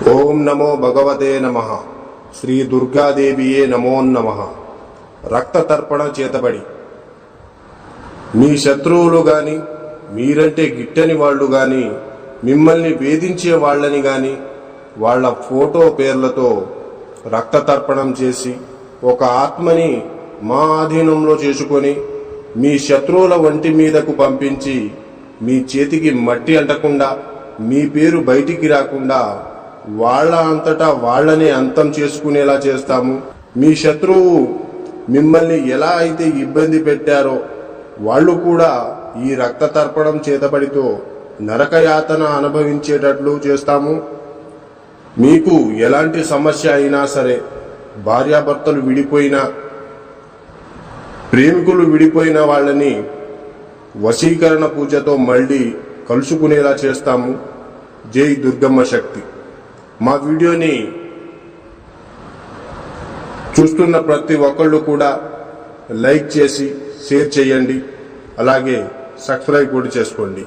ఓం నమో భగవతే నమ. శ్రీ దుర్గాదేవియే నమో నమ. రక్త తర్పణ చేతబడి. మీ శత్రువులు గాని మీరంటే గిట్టని వాళ్ళు గాని మిమ్మల్ని వేధించే వాళ్ళని గాని వాళ్ళ ఫోటో పేర్లతో రక్త తర్పణం చేసి ఒక ఆత్మని మా ఆధీనంలో చేసుకొని మీ శత్రువుల వంటి మీదకు పంపించి మీ చేతికి మట్టి అంటకుండా మీ పేరు బయటికి రాకుండా వాళ్ళ అంతటా వాళ్ళనే అంతం చేసుకునేలా చేస్తాము. మీ శత్రువు మిమ్మల్ని ఎలా అయితే ఇబ్బంది పెట్టారో వాళ్ళు కూడా ఈ రక్త తర్పణం చేతబడితో నరకయాతన అనుభవించేటట్లు చేస్తాము. మీకు ఎలాంటి సమస్య అయినా సరే భార్యాభర్తలు విడిపోయినా ప్రేమికులు విడిపోయిన వాళ్ళని వశీకరణ పూజతో మళ్ళీ కలుసుకునేలా చేస్తాము. జై దుర్గమ్మ శక్తి. మా వీడియోని చూస్తున్న ప్రతి ఒక్కళ్ళు కూడా లైక్ చేసి షేర్ చేయండి. అలాగే సబ్స్క్రైబ్ కూడా చేసుకోండి.